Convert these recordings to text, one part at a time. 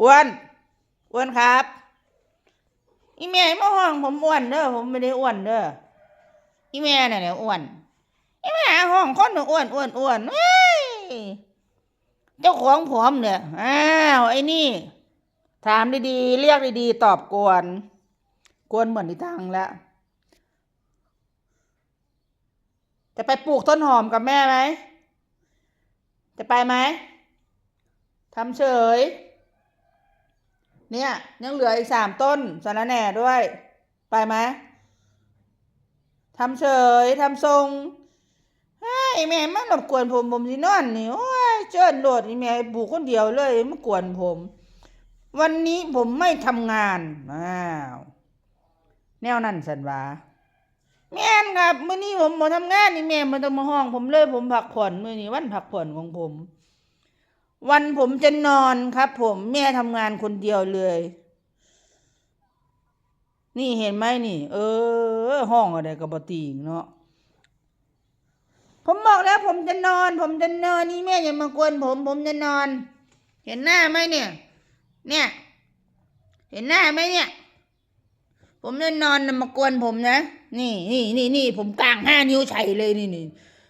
อ้วนอ้วนครับ อีแม่มาห้องผมอ้วนเด้อผมไม่ได้อ้วนเด้ออีแม่น่ะเนี่ยอ้วนอีแม่ห้องคนนึงอ้วนอ้วนอ้วนเฮ้ยเจ้าของผมเนี่ยอ้าวไอ้นี่ ถามดีๆเรียกดีๆตอบกวน กวนเหมือนที่ตังแล้วจะไปปลูกต้นหอมกับแม่ไหม จะไปไหมทำเฉย เนี่ยยังเหลืออีกสามต้นสารแหน่ด้วย ไปไหมทำเฉยทำทรงไอ้ยแม่มันรบกวนผมผมสินอนนี่โอ้ยเจิ้นโดดอีแม่ปลูกคนเดียวเลยมากวนผม วันนี้ผมไม่ทำงานอ้าวแนวนั่นสันวาแม่นครับมื้อนี้ผมมาทำงานนี่แม่มาต้องมาห้อง ผมเลยผมพักผ่อนมื้อนี้วันพักผ่อนของผม วันผมจะนอนครับ ผมแม่ทำงานคนเดียวเลย นี่เห็นไหมนี่ เออ ห้องอะไรกับบตีเนาะผมบอกแล้วผมจะนอน ผมจะนอนนี่แม่อย่ามากวนผม ผมจะนอน เห็นหน้าไหมเนี่ย เนี่ย เห็นหน้าไหมเนี่ย ผมจะนอนนะมากวนผมนะนี่นี่นี่นี่ผมกลางห้านิ้วใช่เลยนี่นี่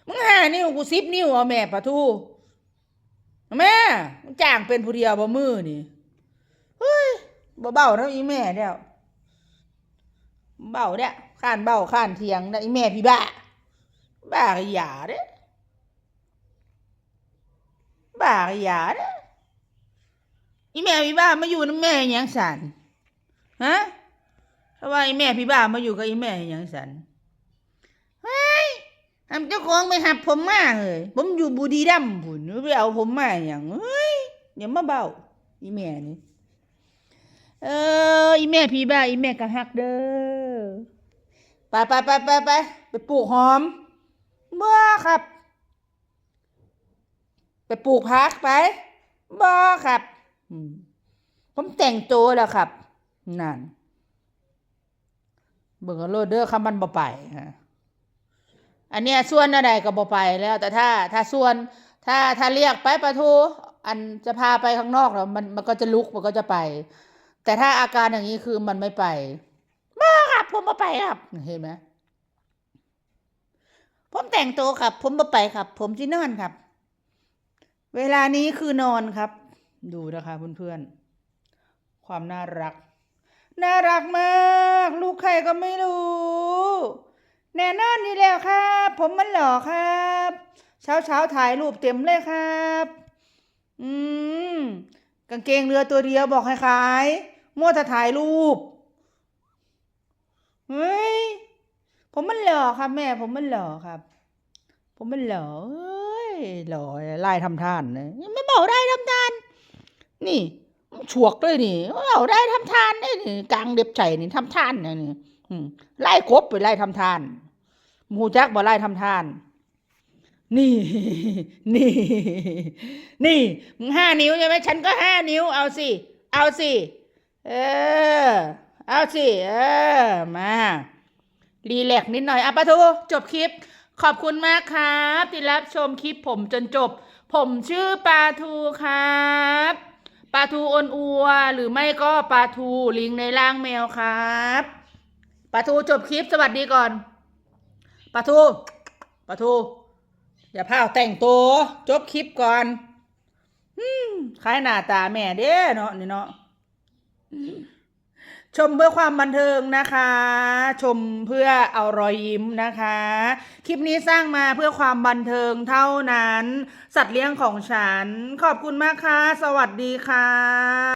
มึงห้านิ้วกูสิบนิ้วเอาแม่ปะทู ม่มึงจ้างเป็นผู้เดียวบ่มือนี่เฮ้ยบ่เบานะอีแม่เดียวเบาเด้อข้านเบาข้านเทียงนะอีแม่พี่บ้า บ้าก็อย่าเด้บ้าก็อย่าเด้ออีแม่พี่บ้ามาอยู่น้ำแม่หยังสันฮะเพราะว่าไอ้แม่พี่บ้ามาอยู่กับไอ้แม่ย่างสัน ทำเจ้าของไปหับผมมาเลยผมอยู่บุรีรัมย์ผุนไปเอาผมมาอย่างเฮ้ยอย่ามาเบาอีแม่นี่เอออีแม่พี่บ้าอีแม่กะฮักเด้อไปไปไปไปไปไปปลูกหอมเมื่ครับ ไปปลูกพักไปบ่ครับผมแต่งตัวแล้วครับนั่นเบิ่งเอโลดเด้อคำมันบ่ไปฮะ อันเนี้ยส่วนอะไรก็บ่ไปแล้ว แต่ถ้าถ้าส่วน ถ้าถ้าเรียกไปปะทูอันจะพาไปข้างนอกแล้วมันมันก็จะลุกมันก็จะไป แต่ถ้าอาการอย่างนี้คือมันไม่ไปมาครับผมมาไปครับเห็นไหมผมแต่งตัวครับ ผมมาไปครับ ผมที่นอนครับ เวลานี้คือนอนครับ ดูนะคะเพื่อนๆความน่ารัก น่ารักมาก ลูกใครก็ไม่รู้ แน่นอนนี่แล้วครับ ผมมันหล่อครับ เช้าเช้าๆถ่ายรูปเต็มเลยครับ อืม กางเกงเรือตัวเดียวบอกให้ขายมั่วแต่ถ่ายรูป เฮ้ย ผมมันหล่อครับแม่ ผมมันหล่อครับ ผมมันหล่อเอ้ยหล่อไล่ทำท่านเลยไม่บอกได้ทำท่าน นี่ฉวกเลยนี่เอาได้ทำทานได้นี่กลางเด็บใจนี่ทำทานนะนี่ไล่กบไปไล่ทำทาน หมูจักบ่ไล่ทำทาน นี่ นี่ นี่มึงห้านิ้วใช่ไหมฉันก็ห้านิ้ว เอาสิ เอาสิ เออ เอาสิ เออ มา รีแลกซ์นิดหน่อยอะปะทูจบคลิป ขอบคุณมากครับที่รับชมคลิปผมจนจบ ผมชื่อปาทูครับปลาทูอ้นอัว หรือไม่ก็ปลาทูลิงในร่างแมวครับปลาทูจบคลิปสวัสดีก่อน ปลาทูปลาทู อย่าพาแต่งตัวจบคลิปก่อนอืมคล้ายหน้าตาแม่เด้เนาะนี่เนาะชมเพื่อความบันเทิงนะคะ ชมเพื่อเอารอยยิ้มนะคะ คลิปนี้สร้างมาเพื่อความบันเทิงเท่านั้น สัตว์เลี้ยงของฉัน ขอบคุณมากค่ะ สวัสดีค่ะ